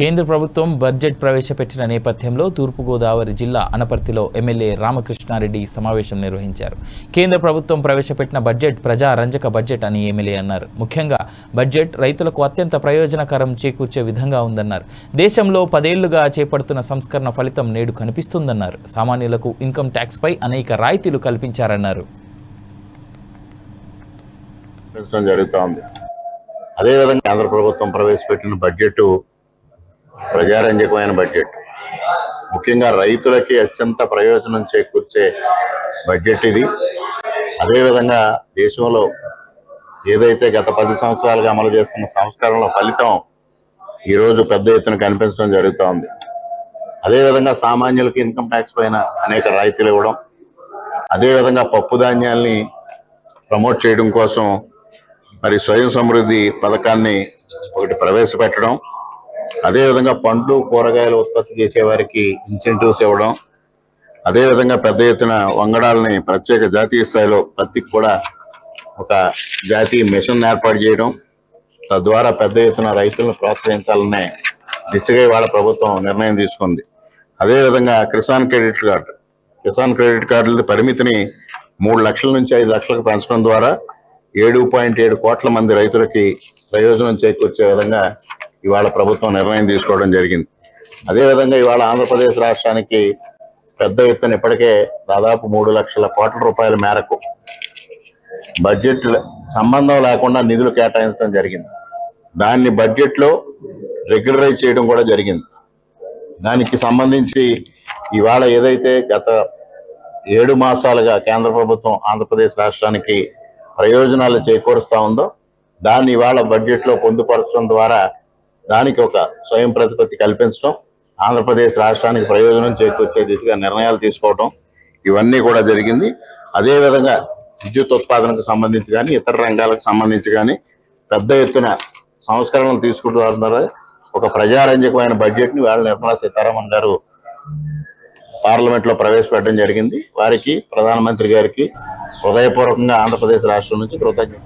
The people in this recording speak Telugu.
కేంద్ర ప్రభుత్వం బడ్జెట్ ప్రవేశపెట్టిన నేపథ్యంలో తూర్పుగోదావరి జిల్లా అనపర్తిలో ఎమ్మెల్యే రామకృష్ణారెడ్డి సమావేశం నిర్వహించారు. కేంద్ర ప్రభుత్వం ప్రవేశపెట్టిన బడ్జెట్ ప్రజా రంజక బడ్జెట్ అని ఎమ్మెల్యే అన్నారు. ముఖ్యంగా బడ్జెట్ రైతులకు అత్యంత ప్రయోజనకరం చేకూర్చే విధంగా ఉందన్నారు. దేశంలో పదేళ్ళుగా చేపడుతున్న సంస్కరణ ఫలితం నేడు కనిపిస్తుందన్నారు. సామాన్యులకు ఇన్కమ్ ట్యాక్స్పై అనేక రాయితీలు కల్పించారన్నారు. అదేవిధంగా కేంద్ర ప్రభుత్వం ప్రవేశపెట్టిన బడ్జెట్ ప్రజారంజకమైన బడ్జెట్. ముఖ్యంగా రైతులకి అత్యంత ప్రయోజనం చేకూర్చే బడ్జెట్ ఇది. అదేవిధంగా దేశంలో ఏదైతే గత పది సంవత్సరాలుగా అమలు చేస్తున్న సంస్కరణల ఫలితం ఈరోజు పెద్ద ఎత్తున కనిపించడం జరుగుతూ ఉంది. అదేవిధంగా సామాన్యులకి ఇన్కమ్ ట్యాక్స్ పైన అనేక రాయితీలు ఇవ్వడం అదేవిధంగా పప్పు ధాన్యాల్ని ప్రమోట్ చేయడం కోసం మరి స్వయం సమృద్ధి పథకాన్ని ఒకటి ప్రవేశపెట్టడం అదేవిధంగా పండ్లు కూరగాయలు ఉత్పత్తి చేసే వారికి ఇన్సెంటివ్స్ ఇవ్వడం అదేవిధంగా పెద్ద ఎత్తున వంగడాలని ప్రత్యేక జాతీయ స్థాయిలో పత్తికి కూడా ఒక జాతీయ మిషన్ ఏర్పాటు చేయడం తద్వారా పెద్ద ఎత్తున రైతులను ప్రోత్సహించాలనే దిశగా ఇవాళ ప్రభుత్వం నిర్ణయం తీసుకుంది. అదేవిధంగా Kisan credit card. Kisan credit కార్డుల పరిమితిని మూడు లక్షల నుంచి ఐదు లక్షలకు పెంచడం ద్వారా ఏడు పాయింట్ ఏడు కోట్ల మంది రైతులకి ప్రయోజనం చేకూర్చే విధంగా ఇవాళ ప్రభుత్వం నిర్ణయం తీసుకోవడం జరిగింది. అదేవిధంగా ఇవాళ ఆంధ్రప్రదేశ్ రాష్ట్రానికి పెద్ద ఎత్తున ఇప్పటికే దాదాపు మూడు లక్షల కోట్ల రూపాయల మేరకు బడ్జెట్ సంబంధం లేకుండా నిధులు కేటాయించడం జరిగింది. దాన్ని బడ్జెట్లో రెగ్యులరైజ్ చేయడం కూడా జరిగింది. దానికి సంబంధించి ఇవాళ ఏదైతే గత ఏడు మాసాలుగా కేంద్ర ప్రభుత్వం ఆంధ్రప్రదేశ్ రాష్ట్రానికి ప్రయోజనాలు చేకూరుస్తా ఉందో దాన్ని ఇవాళ బడ్జెట్లో పొందుపరచడం ద్వారా దానికి ఒక స్వయం ప్రతిపత్తి కల్పించడం ఆంధ్రప్రదేశ్ రాష్ట్రానికి ప్రయోజనం చేకూర్చే దిశగా నిర్ణయాలు తీసుకోవడం ఇవన్నీ కూడా జరిగింది. అదేవిధంగా విద్యుత్ ఉత్పాదనకు సంబంధించి కానీ ఇతర రంగాలకు సంబంధించి కానీ పెద్ద ఎత్తున సంస్కరణలు తీసుకుంటూ ఒక ప్రజారంజకమైన బడ్జెట్ని వేళ నిర్మలా సీతారామన్ గారు పార్లమెంట్లో ప్రవేశపెట్టడం జరిగింది. వారికి ప్రధానమంత్రి గారికి హృదయపూర్వకంగా ఆంధ్రప్రదేశ్ రాష్ట్రం నుంచి కృతజ్ఞత